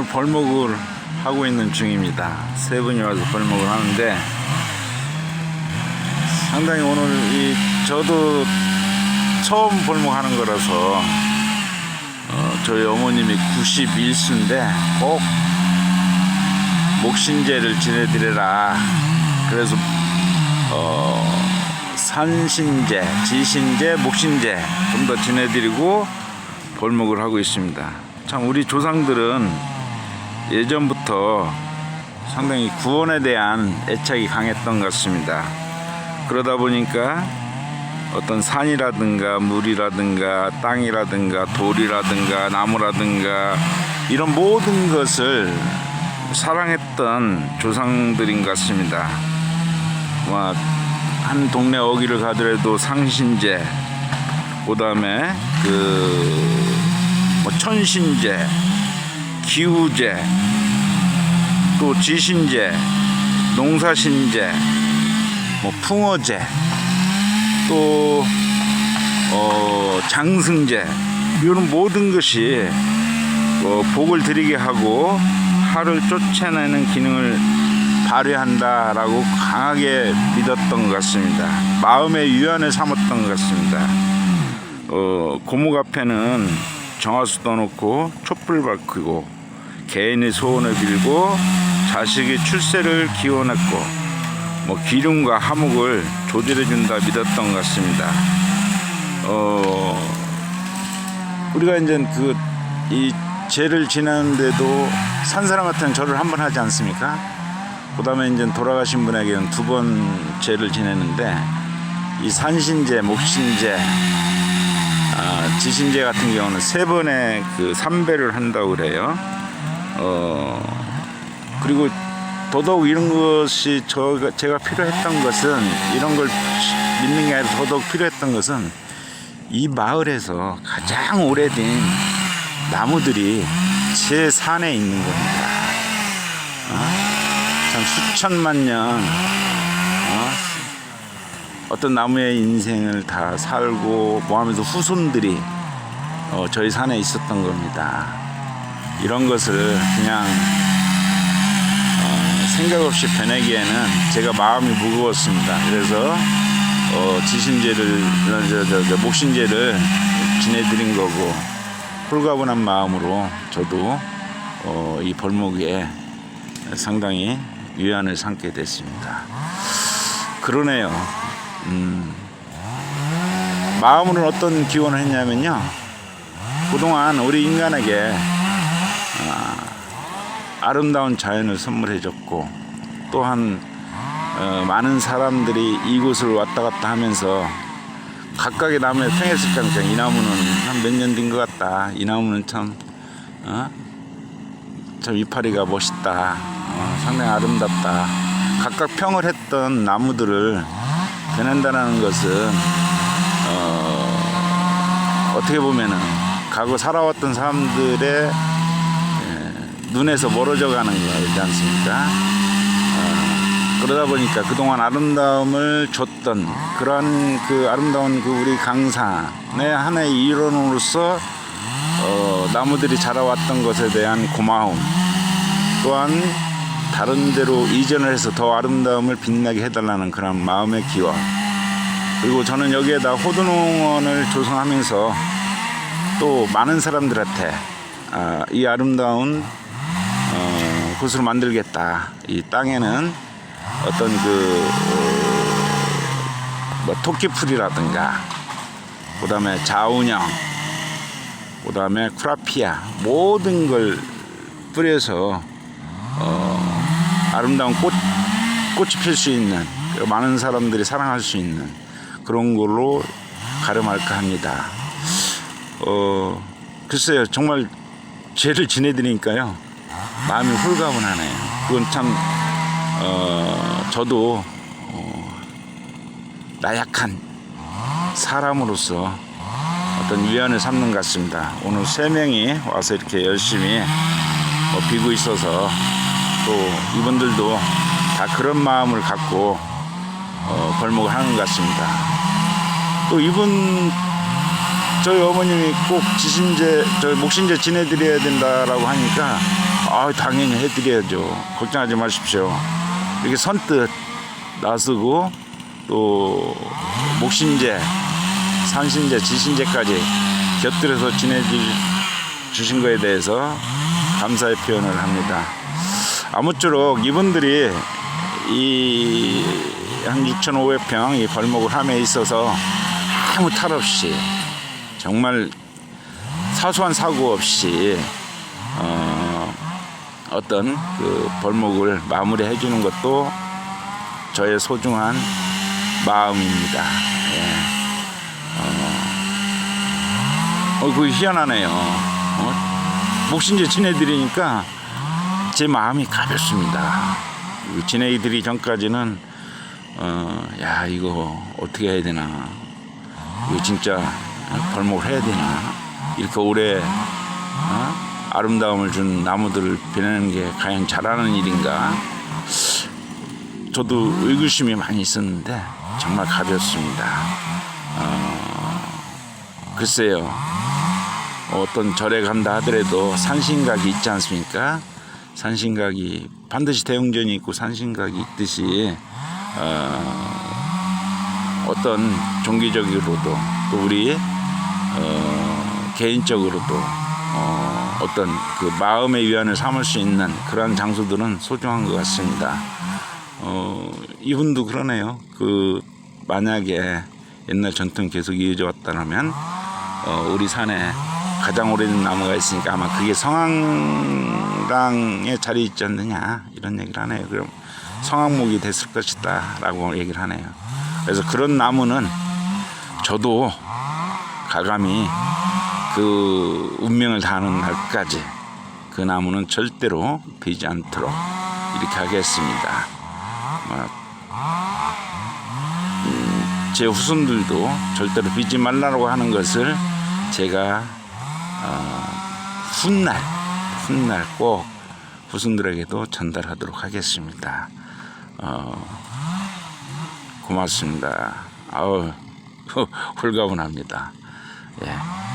오늘 벌목을 하고 있는 중입니다. 세 분이 와서 벌목을 하는데 상당히 오늘 이 저도 처음 벌목하는 거라서 어, 저희 어머님이 91수인데 꼭 목신제를 지내드려라. 그래서 어, 산신제, 지신제, 목신제 좀 더 지내드리고 벌목을 하고 있습니다. 참 우리 조상들은 예전부터 상당히 구원에 대한 애착이 강했던 것 같습니다. 그러다 보니까 어떤 산이라든가 물이라든가 땅이라든가 돌이라든가 나무라든가 이런 모든 것을 사랑했던 조상들인 것 같습니다. 뭐, 한 동네 어귀를 가더라도 상신제, 그 다음에 그, 뭐 천신제, 기후제, 또 지신제, 농사신제, 뭐 풍어제, 또 어, 장승제 이런 모든 것이 어, 복을 드리게 하고 하를 쫓아내는 기능을 발휘한다라고 강하게 믿었던 것 같습니다. 마음의 유연을 삼았던 것 같습니다. 어, 고목 앞에는 정화수 떠놓고 촛불 밝히고 개인의 소원을 빌고 자식의 출세를 기원했고 뭐 기름과 화목을 조절해 준다 믿었던 것 같습니다. 어 우리가 이제 그 이 죄를 지내는데도 산 사람 같은 절을 한 번 하지 않습니까? 그다음에 이제 돌아가신 분에게는 두 번 죄를 지내는데 이 산신제, 목신제, 아, 지신제 같은 경우는 세 번의 그 삼배를 한다고 그래요. 어 그리고 더더욱 이런 것이 저 제가 필요했던 것은 이런 걸 믿는 게 아니라 더더욱 필요했던 것은 이 마을에서 가장 오래된 나무들이 제 산에 있는 겁니다. 어? 참 수천만 년 어? 떤 나무의 인생을 다 살고 뭐 하면서 후손들이 어, 저희 산에 있었던 겁니다. 이런 것을 그냥 생각 없이 변하기에는 제가 마음이 무거웠습니다. 그래서 어, 지신제를 저, 저, 저, 목신제를 지내드린 거고 홀가분한 마음으로 저도 어, 이 벌목에 상당히 위안을 삼게 됐습니다. 그러네요. 음, 마음으로는 어떤 기원을 했냐면요. 그동안 우리 인간에게 아름다운 자연을 선물해줬고 또한 어, 많은 사람들이 이곳을 왔다 갔다 하면서 각각의 나무에 평했을 거니까 이 나무는 한 몇 년 된 것 같다. 이 나무는 참, 어? 참 이파리가 멋있다. 어, 상당히 아름답다. 각각 평을 했던 나무들을 변한다는 것은 어, 어떻게 보면은 과거 살아왔던 사람들의 눈에서 멀어져 가는 거지 않습니까? 어, 그러다 보니까 그동안 아름다움을 줬던 그러한 그 아름다운 그 우리 강산의 하나의 일원으로서 어, 나무들이 자라왔던 것에 대한 고마움 또한 다른 데로 이전을 해서 더 아름다움을 빛나게 해달라는 그런 마음의 기원 그리고 저는 여기에다 호두농원을 조성하면서 또 많은 사람들한테 아, 이 아름다운 어, 곳으로 만들겠다. 이 땅에는 어떤 그, 어, 뭐, 토끼풀이라든가, 그 다음에 자운형, 그 다음에 쿠라피아, 모든 걸 뿌려서, 어, 아름다운 꽃, 꽃이 필 수 있는, 많은 사람들이 사랑할 수 있는 그런 걸로 가름할까 합니다. 어, 글쎄요, 정말 죄를 지내드리니까요. 마음이 홀가분 하네요. 그건 참, 어, 저도, 어, 나약한 사람으로서 어떤 위안을 삼는 것 같습니다. 오늘 세 명이 와서 이렇게 열심히 뭐 비고 있어서 또 이분들도 다 그런 마음을 갖고 어, 벌목을 하는 것 같습니다. 또 이분 저희 어머님이 꼭 지신제, 저 목신제 지내드려야 된다라고 하니까 아, 당연히 해드려야죠. 걱정하지 마십시오. 이렇게 선뜻 나서고 또 목신제, 산신제, 지신제까지 곁들여서 지내줄 주신 거에 대해서 감사의 표현을 합니다. 아무쪼록 이분들이 이 한 6,500평 이 벌목을 함에 있어서 아무 탈 없이 정말 사소한 사고 없이 어, 어떤 그 벌목을 마무리해 주는 것도 저의 소중한 마음입니다. 예. 어, 어, 그 희한하네요. 어? 목신제 지내드리니까 제 마음이 가볍습니다. 이거 지내드리기 전까지는 어, 야 이거 어떻게 해야 되나 이거 진짜 벌목을 해야 되나 이렇게 오래 어? 아름다움을 준 나무들을 베내는 게 과연 잘하는 일인가? 저도 의구심이 많이 있었는데 정말 가볍습니다. 어, 글쎄요. 어떤 절에 간다 하더라도 산신각이 있지 않습니까? 산신각이 반드시 대웅전이 있고 산신각이 있듯이 어, 어떤 종교적으로도 또 우리 어, 개인적으로도 어, 어떤 그 마음의 위안을 삼을 수 있는 그러한 장소들은 소중한 것 같습니다. 어, 이분도 그러네요. 그 만약에 옛날 전통 계속 이어져 왔다면 어, 우리 산에 가장 오래된 나무가 있으니까 아마 그게 성황당에 자리 있지 않느냐 이런 얘기를 하네요. 그럼 성황목이 됐을 것이다라고 얘기를 하네요. 그래서 그런 나무는 저도 가감히 그 운명을 다하는 날까지 그 나무는 절대로 비지 않도록 이렇게 하겠습니다. 뭐, 음, 제 후손들도 절대로 비지 말라고 하는 것을 제가 어, 훗날 훗날 꼭 후손들에게도 전달하도록 하겠습니다. 어, 고맙습니다. 아우 홀가분합니다. 예.